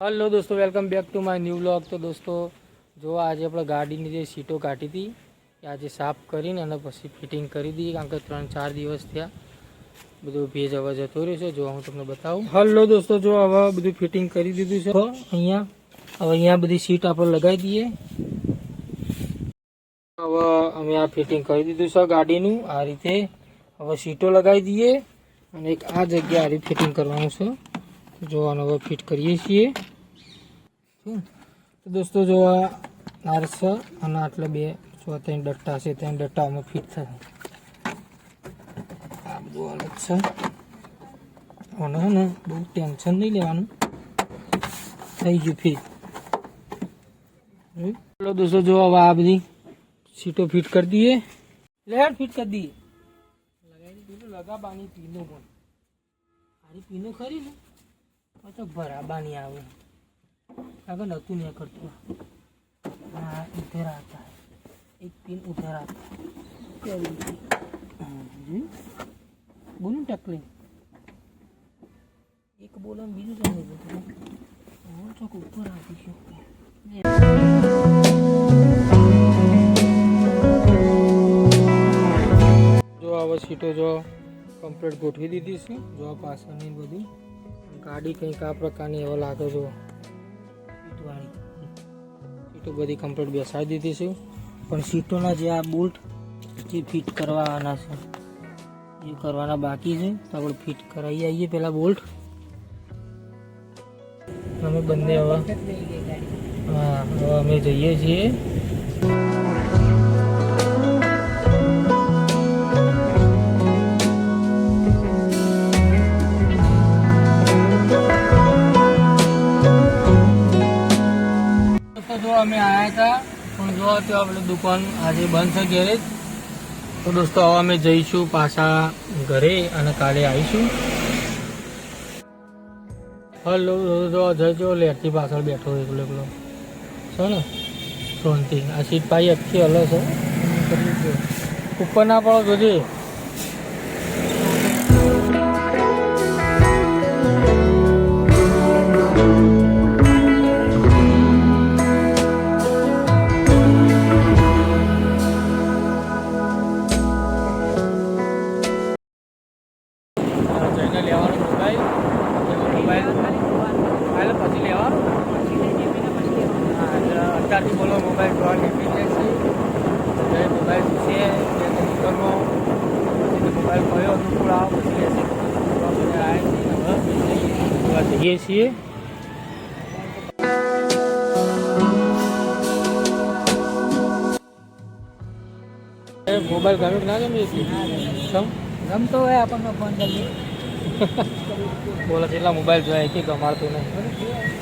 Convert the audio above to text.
Hello દોસ્તો welcome back to my new blog તો દોસ્તો, જો આજે આપણે ગાડીની જે સીટો કાઢી હતી, એ આજે સાફ કરીને અને પછી ફિટિંગ કરી દીધી, કારણ કે ત્રણ ચાર દિવસ થયા. બધું ભેજ હવે જતો રહ્યો છે, જો હું તમને બતાવું. હલો દોસ્તો, જો હવે બધું ફિટિંગ કરી દીધું છે. અહીંયા, હવે અહીંયા બધી સીટ આપણે લગાવી દઈએ. હવે અમે આ ફિટિંગ કરી દીધું છે ગાડીનું. આ રીતે હવે સીટો લગાવી દઈએ અને એક આ જગ્યા આ ફિટિંગ કરવાનું છે. જોવાનું હવે ફિટ કરીએ છીએ. તો દોસ્તો જો આ આરસ અને આટલા બે, જો ત્રણ ડટ્ટા છે, ત્રણ ડટ્ટામાં ફિટ થશે આ બધું અલગ છે. અને હે ને, બહુ ટેન્શન નહીં લેવાનું. થઈ ગયું ફિટ. ચલો દોસ્તો જો હવે આ બધી સીટો ફિટ કરી દઈએ. લેટ ફિટ કરી દઈએ. લગાવી દીધું લગાવવાની પીનું પણ. આની પીનું ખરી ને. તો બરાબર નહીં આવે આગળ નતું નહીં કરતું હા ઉધર आता है एक पिन उधर आता है क्या बोलती हम्म। बोलूं टकले એક બોલો ને બીજું ચાલે બધું ઓર ચોક ઉપર આવી શકું જો હવે સીટો જો કમ્પ્લીટ ગોઠવી દીધી છે જો આ પાછળની બધું ગાડી કંઈક આ પ્રકારની એવો લાગે છે. સીટો બધી કમ્પ્લીટ બેસાડી દીધી છે. પણ સીટોના જે આ બોલ્ટ જે ફિટ કરવાના છે, એ કરવાના બાકી છે. તો આપણે ફિટ કરાવી આવીએ પહેલાં બોલ્ટ અમે બંને હવે, હા, હવે અમે જઈએ છીએ. અમે આવ્યા હતા. પણ જો તો આપણે દુકાન આજે બંધ છે ઘેરે તો દોસ્તો હવે અમે જઈશું પાછા ઘરે અને કાલે આવીશું. હલો દોસ્તો જજો લેરથી પાછળ બેઠો એકલો એકલો છે ને? શાંતિ આ સીટ પાઈ આખી હલો છે. ઉપર ના પડો જોજે. મોબાઈલ મોબાઈલ પછી લેવાનો હા, એટલે અત્યારથી બોલો મોબાઈલ ડ્રોર નીકળી જાય છે છે દુકાનમાં પછી મોબાઈલ કયો અનુકૂળ આવો, પછી લેશે. આપણે છે જઈએ. છીએ. મોબાઈલ ગમ્યો ના ગમે સમ ગમતો હોય આપણને ફોન જલ્દી બોલો કેટલા મોબાઈલ જોયા? કે ગમાડતું નહીં.